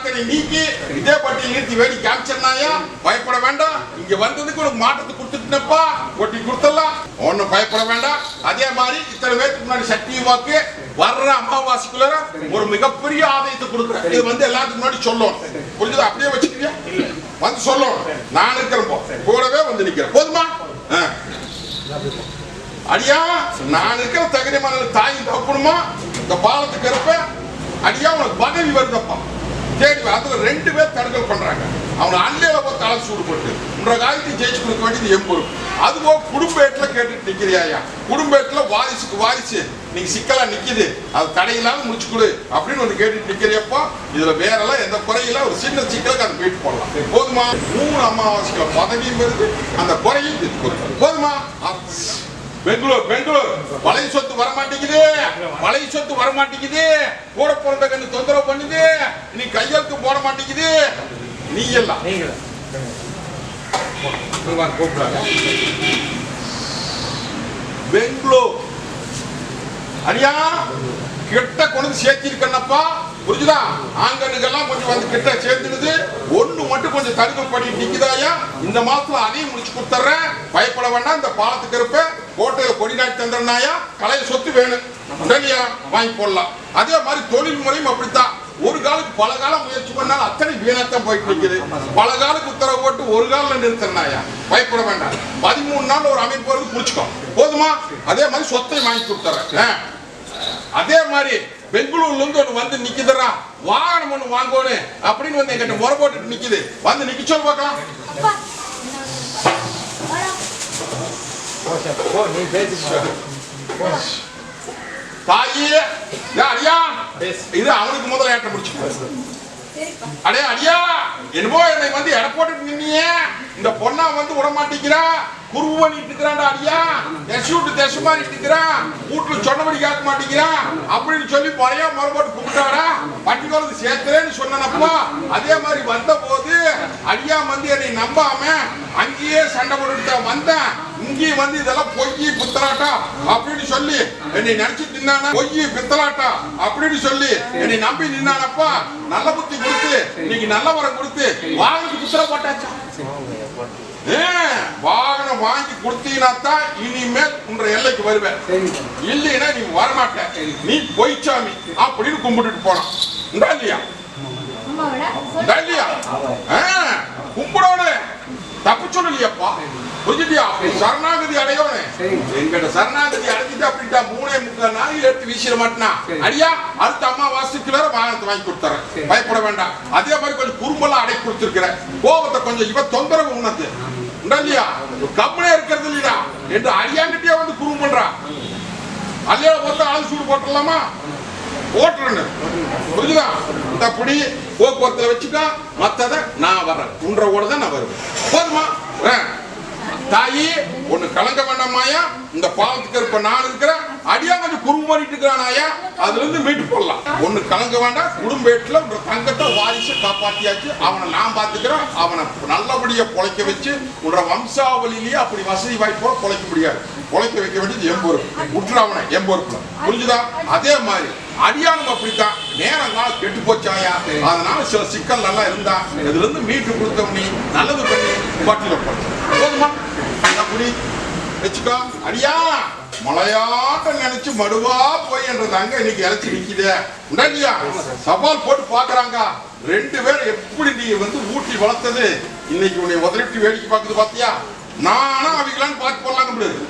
அந்த நீக்கி இதே பட்டியல் நிறுத்தி வேடி காமிச்சிருந்தாயா? பயப்பட வேண்டாம். இங்க வந்ததுக்கு உனக்கு மாற்றத்தை கொடுத்துட்டுனப்பா. கொட்டி கொடுத்துடலாம். ஒன்னும் பயப்பட வேண்டாம். அதே மாதிரி இத்தனை பேருக்கு முன்னாடி சக்தி வாக்கு வர்ற அமாவாசைக்குள்ள ஒரு மிகப்பெரிய ஆதாயத்தை கொடுக்குறேன். இது வந்து எல்லாத்துக்கு முன்னாடி சொல்லணும். புரிஞ்சுதா? அப்படியே வச்சுக்கிறியா? வந்து சொல்லணும். நான் இருக்கிறேன் கூடவே வந்து நிக்கிறேன் போதுமா? அடியா நான் இருக்கிற தகுதிமான தாயும் தப்புணுமா இந்த பாலத்துக்கு இருப்பேன் அடியா உனக்கு பதவி வருது. ரெண்டு பேர் தடுக்கல் பண்றாங்க. அவனை அண்டையில போய் தலை சூடு போட்டு. உன்ற காலத்தை ஜெயிச்சு கொடுக்க வேண்டியது என் பொறுப்பு. அதுபோக குடும்பேட்டில் கேட்டுட்டு குடும்ப குடும்பேட்டில் வாரிசுக்கு வாரிசு. நீங்க சிக்கலா நிக்குது. அது தடையில்லாம முடிச்சு கொடு அப்படின்னு ஒன்று கேட்டுட்டு நிற்கிறியப்போ இதுல வேறெல்லாம் எந்த குறையில ஒரு சின்ன சிக்கலுக்கு அதை மீட்டு போடலாம். போதுமா? மூணு அமாவாசைகள் பதவியும் வருது. அந்த குறையும் போதுமா? பெங்களூர் பெங்களூர். பழைய சொத்து வர மாட்டேங்குது பழைய சொத்து வர மாட்டேங்குது கூட பிறந்த கண்ணு தொந்தரவு பண்ணுது. நீ கையெழுத்து போட மாட்டேங்குது. நீ எல்லாம் பெங்களூர். அடியா கிட்ட கொண்டு சேர்த்திருக்கேன்னப்பா புரிஞ்சுதா? ஆங்கனுக்கெல்லாம் கொஞ்சம் வந்து கிட்ட சேர்த்துடுது ஒண்ணு மட்டும் கொஞ்சம் தடுக்கல் பண்ணி நிக்குதாயா இந்த மாசத்துல அதையும் முடிச்சு கொடுத்துறேன் பயப்பட வேண்டாம் இந்த பாலத்துக்கு இருப்ப கோட்டையில கொடி நாட்டி தந்துடுனாயா கலைய சொத்து வேணும். உடனே வாங்கி போடலாம். அதே மாதிரி தொழில் முறையும் அப்படித்தான். ஒரு காலுக்கு பல காலம் முயற்சி பண்ணாலும் அத்தனை வீணாத்தான் போயிட்டு நிக்குது. பல காலுக்கு உத்தரவு போட்டு ஒரு காலில் நிறுத்தினாயா பயப்பட வேண்டாம். பதிமூணு நாள் ஒரு அமைப்பு வருது புடிச்சுக்கோ. போதுமா? அதே மாதிரி சொத்தை வாங்கி கொடுத்துறேன் அதே மாதிரி பெங்களூர்ல இருந்து ஒண்ணு வந்து நிக்குதுடா. வாகனம் ஒண்ணு வாங்கணும் அப்படின்னு வந்து எங்கிட்ட முறை போட்டுட்டு நிக்குது. வந்து நிக்க சொல்லு பார்க்கலாம். தாயி இது அவனுக்கு முதல்ல ஏற்ற முடிச்சு. சரிப்பா அடே அடியா என்னமோ என்னை வந்து எடை போட்டுட்டு நின்னீங்க இந்த பொண்ணா வந்து விட மாட்டேங்கிறா குருவு பண்ணிட்டு இருக்கிறான்டா அடியா. தசு விட்டு தெசு மாறிட்டு இருக்கிறான் வீட்டுல சொன்னபடி கேட்க மாட்டேங்கிறான் அப்படின்னு சொல்லி பழைய முறை போட்டு கூப்பிட்டாரா பட்டிக்காலத்து சேர்த்துறேன்னு சொன்னப்போ அதே மாதிரி வந்த போது அடியா வந்து என்னை நம்பாம அங்கேயே சண்டை போட்டுட்டு வந்தேன். இங்கேயும் வந்து இதெல்லாம் பொய் புத்தலாட்டா அப்படின்னு சொல்லி என்னை நினைச்சிட்டு நின்னானா பொய் பித்தலாட்டா அப்படின்னு சொல்லி என்னை நம்பி நின்னானப்பா நல்ல புத்தி கொடுத்து இன்னைக்கு நல்ல வரம் கொடுத்து வாகனத்துக்கு புத்தல போட்டாச்சா? வாகனம் வாங்கி கொடுத்தீங்கன்னா தான் இனிமேல் உன்ற எல்லைக்கு வருவேன். இல்லைன்னா நீ வரமாட்ட. நீ பொய்ச்சாமி அப்படின்னு கும்பிட்டுட்டு போனான். உண்டா இல்லையா? உண்டா இல்லையா? கும்பிடோடு தப்பு சொல்லலையப்பா. புரிஞ்சுட்டியா சரணாகதி அடையோனே. எங்கிட்ட சரணாகதி அடைஞ்சிட்டு அப்படின்ட்டா மூணே முக்கால் நாள் எடுத்து வீசிட மாட்டேனா? அடியா அடுத்த அம்மா வாசத்துக்கு வேற வாகனத்தை வாங்கி கொடுத்துறேன். பயப்பட வேண்டாம். அதே மாதிரி கொஞ்சம் குறும்பெல்லாம் அடக்கி கொடுத்துருக்கிறேன். கோபத்தை கொஞ்சம் இவ தொந்தரவு உனக்கு. இல்லையா? கம்முனே இருக்கிறது இல்லையா என்று அடியாங்கிட்டே வந்து குறும்பு பண்றா அல்லையா பார்த்தா ஆள் சூடு போட்டுடலாமா? போட்டுறேன் புரிஞ்சுதா? இந்த புடி போக்குவரத்துல வச்சுக்கோ. மத்தத நான் வர்றேன். உன்ற கூட தான் நான் வருவேன். போதுமா. தாயி ஒண்ணு கலங்க வேண்டாமாயா இந்த பாவத்துக்கு இருப்ப நான் இருக்கிறேன். அடியா கொஞ்சம் குறும்படிட்டு இருக்கிறானாயா அதுல இருந்து மீட்டு போடலாம். ஒண்ணு கலங்க வேண்டாம். குடும்பேட்டில் உங்க தங்கத்தை வாரிசு காப்பாத்தியாச்சு. அவனை நான் பாத்துக்கிறேன் அவனை நல்லபடியா பொழைக்க வச்சு உன்ற வம்சாவளியிலேயே அப்படி வசதி வாய்ப்போட பொழைக்க முடியாது. பொழைக்க வைக்க வேண்டியது என் பொறுப்பு. அவனை என் புரிஞ்சுதா? அதே மாதிரி அடியானும் அப்படித்தான். நேரம் காலம் கெட்டு போச்சாயா அதனால சில சிக்கல் நல்லா இருந்தா இதுல இருந்து மீட்டு கொடுத்தவனி நல்லது பண்ணி பட்டியல போட்டோம் போதுமா? இந்த வச்சுக்கோ. அடியா! மலையாட்டம் நினைச்சு மடுவா போய் என்றது அங்க இன்னைக்கு இறைச்சி நிக்குதே உண்டா சவால் போட்டு பாக்குறாங்க ரெண்டு பேரும் எப்படி நீ வந்து ஊட்டி வளர்த்தது? இன்னைக்கு உன்னை உதறிட்டு வேடிக்கை பார்க்குது பாத்தியா? நானும் அவங்களான்னு பார்த்து போடலாம் முடியாது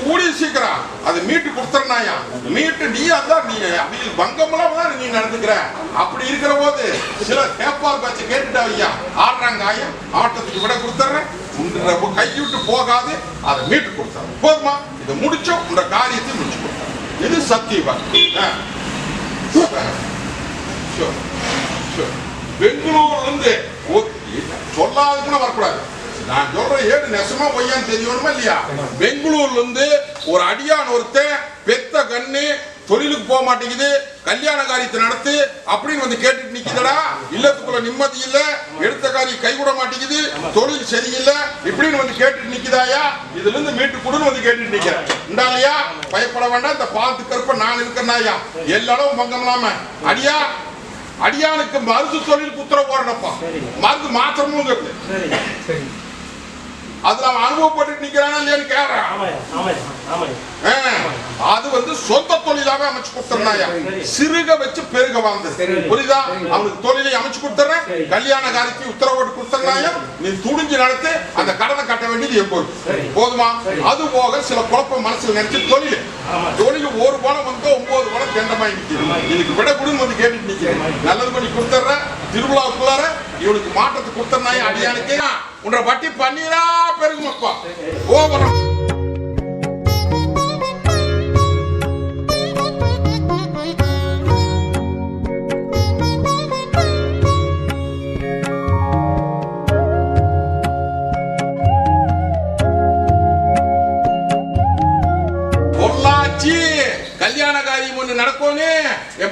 கூடிய சீக்கிரம். அது மீட்டு கொடுத்துறனாயா மீட்டு நீ அதான் நீ அவங்க பங்கமெல்லாம் தான் நீ நடந்துக்கிற. அப்படி இருக்கிற போது சில கேப்பார் பேச்ச கேட்டுட்டா ஐயா ஆடுறாங்க ஐயா ஆட்டத்துக்கு விட கொடுத்துட்றேன் உன்ற கைவிட்டு போகாது அதை மீட்டு கொடுத்தாரு போதுமா? இதை முடிச்சோம் உன்ற காரியத்தை முடிச்சு கொடுத்தாரு இது சத்தியவா பெங்களூர்ல இருந்து ஒரு- சொல்லாதுக்குன்னு வரக்கூடாது. நான் சொல்றேன் ஏடு நெசமா பொய்யான்னு தெரியணுமா இல்லையா? பெங்களூர்ல இருந்து ஒரு அடியான் ஒருத்தன் பெத்த கண்ணு தொழிலுக்கு போக மாட்டேங்குது கல்யாண காரியத்தை நடத்து அப்படின்னு வந்து கேட்டுட்டு நிக்குதடா. இல்லத்துக்குள்ள நிம்மதி இல்ல எடுத்த காரியம் கைவிட மாட்டேங்குது தொழில் சரியில்லை இப்படின்னு வந்து கேட்டுட்டு நிக்குதாயா? இதுல இருந்து மீட்டு கொடுன்னு வந்து கேட்டுட்டு நிக்கிறேன். இந்தாலையா பயப்பட வேண்டாம் இந்த பாத்து கருப்ப நான் இருக்கிறனாயா எல்லாரும் பங்கம் இல்லாம. அடியா அடியானுக்கு மருந்து தொழில் உத்தரவு போறனப்பா மருந்து மாத்திரமும் அதுல அவன் அனுபவப்பட்டு நிக்கிறானா இல்லையான்னு கேக்குறான். சொந்த தொழிலாவே அமைச்சு கொடுத்துறாயா சரி. சிறுக வச்சு பெருக வாழ்ந்தது சரி. புரியுதா. அவனுக்கு தொழிலை அமைச்சு கொடுத்துறேன். கல்யாண காரியத்தை உத்தரவோடு கொடுத்துறாயா நீ துணிஞ்சு நடத்து அந்த கடனை கட்ட வேண்டியது சரி. போதுமா. அது போக சில குழப்பம் மனசுல நினைச்சு தொழில். தொழில் ஒரு பணம் வந்து ஒன்பது பணம் தெண்டமாய். இதுக்கு விட குடும்பம் வந்து கேட்டுட்டு நிக்கிறேன். நல்லது பண்ணி கொடுத்துட்றேன் திருவிழாவுக்குள்ளார இவனுக்கு மாற்றத்தை கொடுத்துறாயா அடியானுக்கு உன்ற வட்டி பன்னீரா பெருகுமப்பா ஓவரம்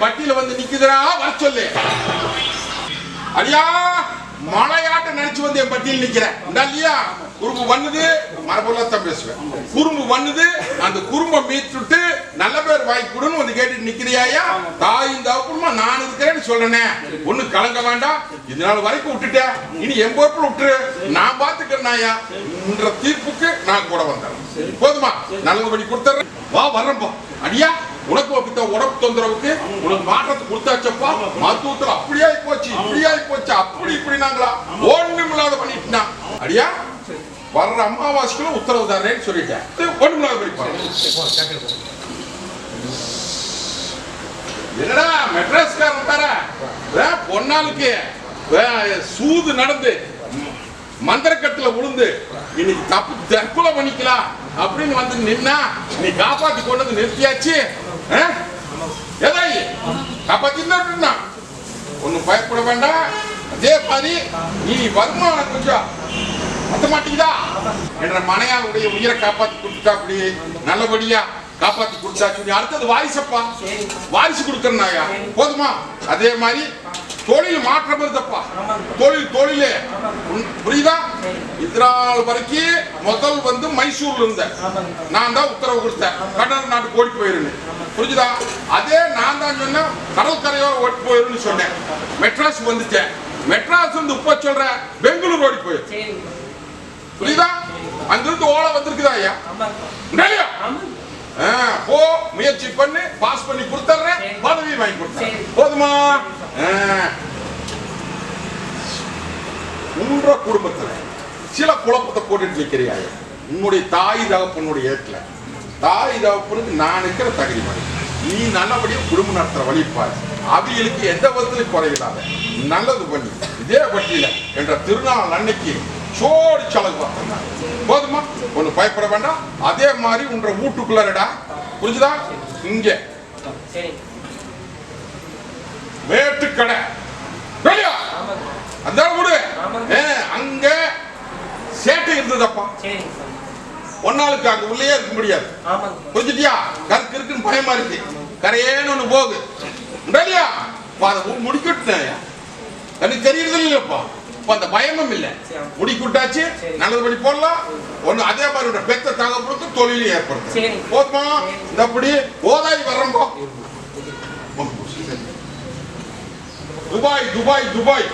பட்டியல வந்து நிக்குதுடா வர சொல்லு. அடியா மலையாட்ட நினைச்சு வந்து என் பட்டியல் நிக்கிறேன். இந்தா இல்லையா? குறும்பு பண்ணுது மரபுள்ளத்தான் பேசுவேன். குறும்பு பண்ணுது அந்த குறும்பை மீட்டுட்டு நல்ல பேர் வாங்கி கொடுன்னு வந்து கேட்டுட்டு நிக்கிறியாயா தாயும் தகப்பனுமா நான் இருக்கிறேன்னு சொல்றேனே. ஒண்ணு கலங்க வேண்டாம். இது நாள் வரைக்கும் விட்டுட்டேன். இனி என் பொறுப்புல விட்டுரு. நான் பாத்துக்கிறேனாயா என்ற தீர்ப்புக்கு நான் கூட வந்தேன். போதுமா? நல்லது கொடுத்துறேன் வா வர்றப்போ அடியா உனக்கு அப்படித்த உடம்பு தொந்தரவுக்கு உனக்கு மாற்றத்தை கொடுத்தாச்சப்பா? மருத்துவத்துல அப்படியே போச்சு இப்படியே போச்சு அப்படி இப்படி நாங்களா ஒண்ணும் இல்லாத பண்ணிட்டுனா? அடியா? வர்ற அமாவாசைக்குள்ள உத்தரவு தரேன்னு சொல்லிட்டேன். ஒண்ணும் இல்லாத பண்ணிப்பாங்க என்னடா மெட்ராஸ்காரன் தர பொன்னாளுக்கு சூது நடந்து மந்திரக்கட்டுல விழுந்து இன்னைக்கு தப்பு தற்கொலை பண்ணிக்கலாம் அப்படின்னு வந்து நின்னா நீ காப்பாத்தி கொண்டு வந்து நிறுத்தியாச்சு? எதாயி நிறுத்தினா ஒன்னும் பயப்பட வேண்டாம். அதே மாதிரி நீ வருமானம் கொஞ்சம் பத்த மாட்டீங்களா என்ற மனையாளுடைய உயிரை காப்பாத்தி கொடுத்துட்டா அப்படி நல்லபடியா காப்பாத்தி கொடுத்தா சொல்லி அடுத்தது வாரிசப்பா. வாரிசு கொடுக்கறனாயா போதுமா? அதே மாதிரி தொழில் மாற்றம் இருந்தப்பா. தொழில் தொழிலே. புரியுதா? இதனால் வரைக்கும் முதல் வந்து மைசூர்ல இருந்தேன். நான் தான் உத்தரவு கொடுத்தேன். கடல் நாட்டு ஓடி போயிருந்தேன் புரிஞ்சுதா? அதே நான் தான் சொன்னேன் கடற்கரையோ ஓடி போயிருன்னு சொன்னேன். மெட்ராஸ் வந்துட்டேன். மெட்ராஸ் வந்து இப்ப சொல்றேன் பெங்களூர் ஓடி போயிரு புரியுதா? அங்கிருந்து ஓலை வந்திருக்குதா ஐயா? ஆ, போ முயற்சி பண்ணு பாஸ் பண்ணி கொடுத்துறேன் பதவி வாங்கி கொடுத்தேன் போதுமா? உன்ற குடும்பத்தில் சில குழப்பத்தை போட்டுட்டு நிக்கிறியா? உன்னுடைய தாய் தகப்பனுடைய ஏற்கல தாய் தகப்பனுக்கு நான் இருக்கிற தகுதி மாதிரி. நீ நல்லபடியாக குடும்பம் நடத்துகிற வழிப்பாரு அவிகளுக்கு எந்த விதத்திலும் குறையில்லாத நல்லது பண்ணி. இதே பட்டியல என்ற திருநாள் அன்னைக்கு சோடி செலவு பார்த்தாங்க போதுமா? ஒன்று பயப்பட வேண்டாம். அதே மாதிரி உன்ற வீட்டுக்குள்ளடா புரிஞ்சுதா? இங்கே. சரி வேட்டுக்கடை. வெளியா. அந்த விடு அங்க சேட்டை இருந்ததப்பா. ஒன்னாளுக்கு அங்க உள்ளே இருக்க முடியாது. புரிஞ்சுட்டியா? கருக்கு இருக்குன்னு பயமா இருக்கு. கரையேன்னு ஒண்ணு போகு இல்லையா அதை முடிக்கிட்டேன் எனக்கு தெரியறது இல்லப்பா இப்ப அந்த பயமும் இல்ல. சரி. முடிக்கிட்டாச்சு. பண்ணி போடலாம். ஒண்ணு அதே மாதிரி பெத்த தகப்பனுக்கு தொழில் ஏற்படுத்து சரி. போதுமா. இந்த அப்படி ஓதாய் வர்றோம்போ துபாய் துபாய் துபாய்.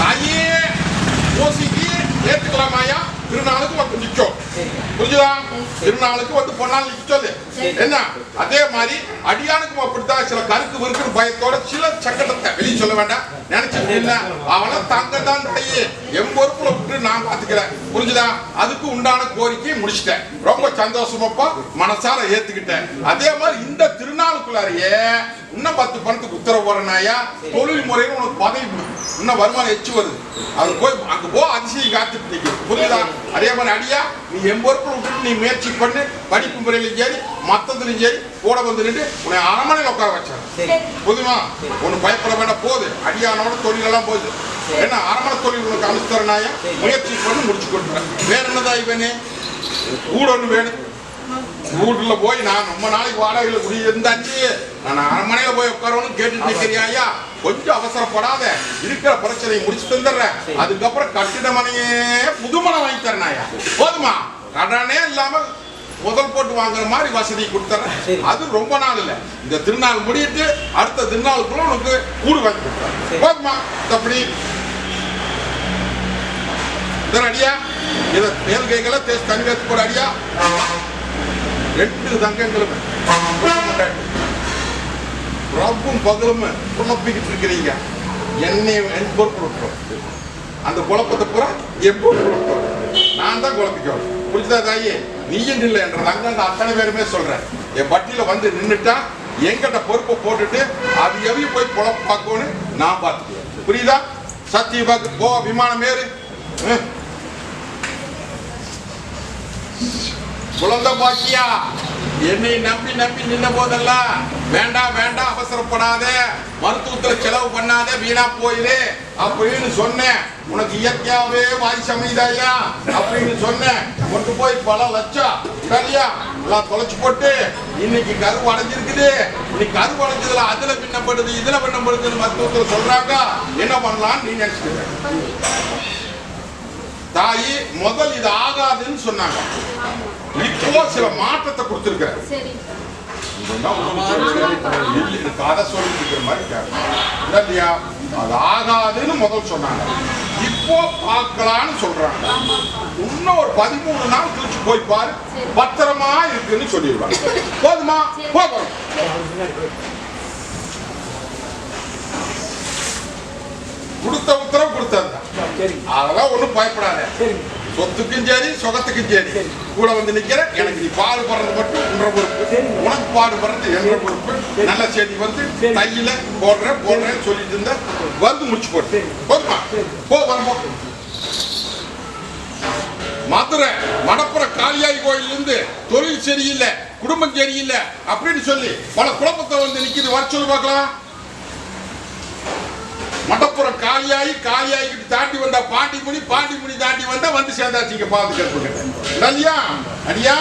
தாயே ஓசிக்கு ஏத்துக்கலாமாயா திருநாளுக்கு வந்து நிச்சோம் புரிஞ்சுதா? திருநாளுக்கு வந்து பொன்னாள் சொல்லு. என்ன? அதே மாதிரி அடியானுக்கும் அப்படித்தான் சில கருக்கு விருக்கு பயத்தோட சில சங்கடத்தை வெளியே சொல்ல வேண்டாம். நினைச்சிட்டு இல்ல அவன தங்க தான் தாயே என் பொறுப்புல விட்டு நான் பாத்துக்கிறேன். புரிஞ்சுதா? அதுக்கு உண்டான கோரிக்கையை முடிச்சிட்டேன். ரொம்ப சந்தோஷமாப்பா மனசார ஏத்துக்கிட்டேன். அதே மாதிரி இந்த திருநாளுக்குள்ளாரையே இன்னும் பத்து பணத்துக்கு உத்தரவு போறனாயா தொழில் முறையில் உனக்கு பதவி இன்னும் வருமானம் எச்சு வருது. அது போய் அங்க போ அதிசயம் காத்துட்டு நிற்கும் புரியுதா அதே மாதிரி அடியா நீ என் பொறுப்பில் விட்டுட்டு நீ முயற்சி பண்ணு. படிப்பு முறையில் சரி மத்ததுலையும் சரி கூட வந்து நின்று உன்னை அரண்மனையில் உட்கார வச்சாங்க சரி. புரியுமா ஒண்ணு பயப்பட வேண்டாம் போகுது அடியானோட தொழிலெல்லாம் போகுது. என்ன அரமண தொழில் உனக்கு அமைச்சுத்தரனாயா முயற்சி பண்ணி முடிச்சு கொடுத்துறேன் வேற என்னதா இவனே? கூட ஒண்ணு வேணும். வீட்டுல போய் நான் ரொம்ப நாளைக்கு வாடகையில குடி இருந்தாச்சு. நான் அரண்மனையில போய் உட்காரணும் கேட்டுட்டு நிக்கிறியா கொஞ்சம் அவசரப்படாத. இருக்கிற பிரச்சனையை முடிச்சு தந்துடுறேன். அதுக்கப்புறம் கட்டிட மனையே புது மனம் வாங்கி தரேனாயா போதுமா? கடனே இல்லாம முதல் போட்டு வாங்குற மாதிரி வசதி கொடுத்துறேன் சரி. அது ரொம்ப நாள் இல்ல. இந்த திருநாள் முடியிட்டு அடுத்த திருநாளுக்குள்ள உனக்கு கூடு வாங்கி கொடுத்துறேன் சரி. போதுமா இதன் அடியா இத மேல் கைகளை தேய்ச்சி தண்ணி வச்சு போட அடியா. ரெண்டு தங்கங்களும். ரப்பும் பகலும் குழப்பிக்கிட்டு இருக்கிறீங்க. என்னை என் பொறுப்பு அந்த குழப்பத்தை பூரா விட்டுரும் நான் தான் குழப்பிக்கணும். புரிஞ்சுதா தாயி? நீயும் இல்லை என்ற அங்கங்க அத்தனை பேருமே சொல்றேன் என் வட்டியில வந்து நின்னுட்டா எங்கிட்ட பொறுப்பை போட்டுட்டு அது எவ்வளவு போய் குழப்ப பார்க்கணும் நான் பார்த்துக்குவேன். புரியுதா? சத்திய பார்த்து போ விமானம் ஏறு. குழந்தை பாக்கியா? என்னை நம்பி நம்பி நின்ன போதெல்லாம் வேண்டாம் வேண்டாம் அவசரப்படாத. மருத்துவத்துல செலவு பண்ணாத வீணா போயிரு அப்படின்னு சொன்னேன். உனக்கு இயற்கையாவே வாரிசு அமைதாயா அப்படின்னு சொன்னேன். கொண்டு போய் பல லட்சம். சரியா எல்லாம் தொலைச்சு போட்டு. இன்னைக்கு கருவு அடைஞ்சிருக்குது. இன்னைக்கு கருவு அடைஞ்சதுல அதுல பின்னப்படுது இதுல பின்னப்படுதுன்னு மருத்துவத்துல சொல்றாங்க. என்ன பண்ணலாம் நீ நினைச்சுக்க தாயி முதல் இது ஆகாதுன்னு சொன்னாங்க. இப்போ சில மாற்றத்தை இது கதை சொல்லிட்டு இருக்கிற மாதிரி இல்லையா? அது ஆகாதுன்னு முதல் சொன்னாங்க. இப்போ பார்க்கலான்னு சொல்றாங்க. இன்னும் ஒரு பதிமூணு நாள் கழிச்சு போய் பாரு. பத்திரமா இருக்குன்னு சொல்லிடுவாங்க. போதுமா? போதும் கொடுத்த உத்தரவு கொடுத்ததுதான் சரி. அதெல்லாம் ஒண்ணும் பயப்படாத. சரி. சொத்துக்கும் சரி சுகத்துக்கும் சரி. கூட வந்து நிக்கிற எனக்கு நீ பாடு படுறது மட்டும் உன்ற பொறுப்பு. உனக்கு பாடு படுறது என்ற பொறுப்பு. நல்ல செய்தி வந்து சரி. கையில போடுறேன் போடுறேன்னு சொல்லிட்டு இருந்த வந்து முடிச்சு போட்டு. போதுமா. போ வரம்போ மதுரை மடப்புற காளியாய் கோயில் இருந்து தொழில் சரியில்லை குடும்பம் சரியில்லை அப்படின்னு சொல்லி பல குழப்பத்தை வந்து நிக்குது வர சொல்லி பார்க்கலாம் மடப்புறம் காலியாகி காலியாகிட்டு தாண்டி வந்தா பாண்டிமுனி பாண்டிமுனி தாண்டி வந்தா வந்து சேர்ந்தாச்சு இங்க பாது கருப்பு இல்லையா? அடியா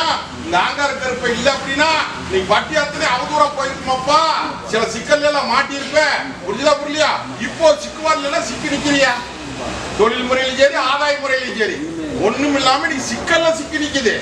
இந்த ஆங்கார கருப்பு இல்ல அப்படின்னா நீ பட்டியாத்திலே அவதூறம் போயிருக்குமாப்பா. சில சிக்கல் எல்லாம் மாட்டியிருப்ப. புரிஞ்சுதா புரியலையா? இப்போ சிக்குவார்ல சிக்கி நிக்கிறியா? தொழில் முறையிலும் சரி ஆதாய முறையிலும் சரி. ஒண்ணும் இல்லாம நீ சிக்கல்ல சிக்கி நிக்குது.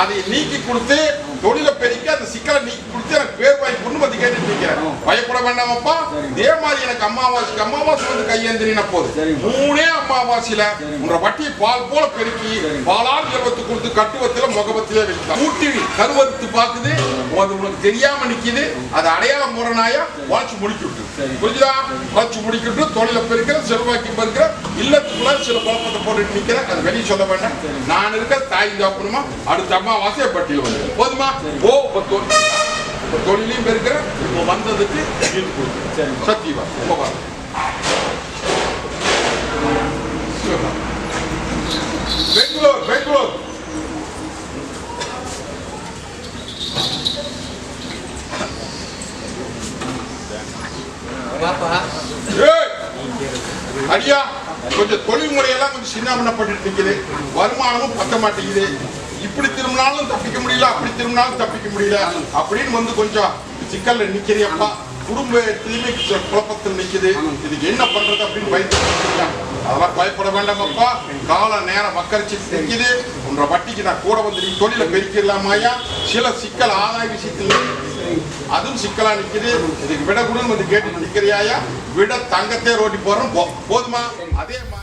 அதை நீக்கி கொடுத்து தொழிலை பெருக்கி அந்த சிக்கலை நீக்கி கொடுத்து எனக்கு பேர் வாங்கி கொண்டு வந்து கேட்டுட்டு நிக்கிறேன் பயப்பட வேண்டாமப்பா. இதே மாதிரி எனக்கு அமாவாசைக்கு அமாவாசை வந்து கையேந்திரின போது மூணே அமாவாசையில உன்ற வட்டியை பால் போல பெருக்கி பாலால் ஜெபத்து கொடுத்து கட்டுவத்தில முகபத்திலே வைக்கலாம் ஊட்டி கருவத்து பாக்குது அது உனக்கு தெரியாம நிக்குது. அது அடையாளம் முரணாயா? முடிக்கி விட்டு புரிஞ்சுதா உழைச்சு முடிக்கிட்டு தொழிலை பெருக்கிற செல்வாக்கி பெருக்கிற இல்லத்துக்குள்ள சில குழப்பத்தை போட்டுட்டு நிக்கிறேன். அது வெளியே சொல்ல வேண்டாம். நான் இருக்க தாய் சாப்பிடணுமா அடுத்த அம்மாவாசையை பட்டியல் வந்து போதுமா? ஓ இப்ப தொழில் இப்ப தொழிலையும் பெருக்கிற இப்போ வந்ததுக்கு சத்தியவா? ரொம்ப பெங்களூர் பெங்களூர். அடியா கொஞ்சம் தொழில் முறையெல்லாம் கொஞ்சம் சின்னாமண்ணப்பட்டு நிக்குது வருமானமும் பத்த மாட்டேங்குது. இப்படி திரும்பினாலும் தப்பிக்க முடியல அப்படி திரும்பினாலும் தப்பிக்க முடியல. அப்படின்னு வந்து கொஞ்சம் சிக்கல்ல நிக்கிறியப்பா குடும்பத்திலுமே சில குழப்பத்தில் நிக்குது. இதுக்கு என்ன பண்றது அப்படின்னு பயந்து அதெல்லாம் பயப்பட வேண்டாமப்பா. கால நேரம் மக்கரிச்சு நிக்குது. உன்ற வட்டிக்கு நான் கூட வந்து நீ தொழிலை பெருக்கிடலாமாயா சில சிக்கல் ஆதாய விஷயத்தில் அதுவும் சிக்கலா நிக்குது. இதுக்கு விட கூட வந்து கேட்டு நிக்கிறியாயா? விட தங்கத்தே ரோட்டி போறோம். போதுமா? அதே மாதிரி